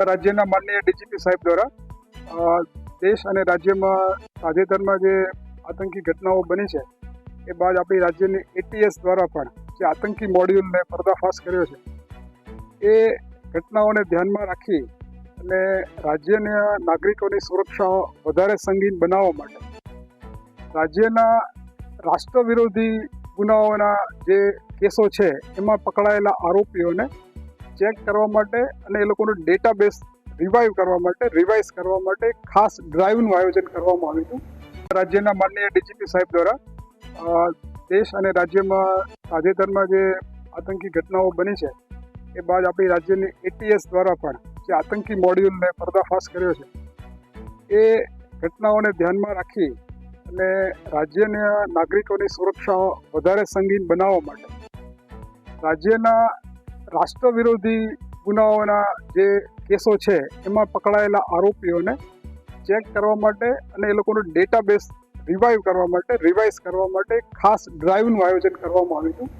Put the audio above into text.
રાજ્યના માનનીય ડીજીપી સાહેબ દ્વારા દેશ અને રાજ્યમાં તાજેતરમાં જે આતંકી ઘટનાઓ બની છે, એ બાદ આપણી રાજ્યની એટીએસ દ્વારા પણ જે આતંકી મોડ્યુલને પર્દાફાશ કર્યો છે, એ ઘટનાઓને ધ્યાનમાં રાખી અને રાજ્યના નાગરિકોની સુરક્ષા વધારે સંગીન બનાવવા માટે, રાજ્યના રાષ્ટ્ર વિરોધી ગુનાઓના જે કેસો છે, એમાં પકડાયેલા આરોપીઓને ચેક કરવા માટે અને એ લોકોનું ડેટાબેઝ રિવાઈવ કરવા માટે રિવાઇઝ કરવા માટે ખાસ ડ્રાઈવનું આયોજન કરવામાં આવ્યું હતું. રાજ્યના માનનીય ડીજીપી સાહેબ દ્વારા દેશ અને રાજ્યમાં તાજેતરમાં જે આતંકી ઘટનાઓ બની છે, એ બાદ આપણી રાજ્યની એટીએસ દ્વારા પણ જે આતંકી મોડ્યુલને પર્દાફાશ કર્યો છે, એ ઘટનાઓને ધ્યાનમાં રાખી અને રાજ્યના નાગરિકોની સુરક્ષા વધારે સંગીન બનાવવા માટે, રાજ્યના રાષ્ટ્ર વિરોધી ગુનાઓના જે કેસો છે, એમાં પકડાયેલા આરોપીઓને ચેક કરવા માટે અને એ લોકોનું ડેટાબેઝ રિવાઈવ કરવા માટે, રિવાઇઝ કરવા માટે ખાસ ડ્રાઈવનું આયોજન કરવામાં આવ્યું હતું.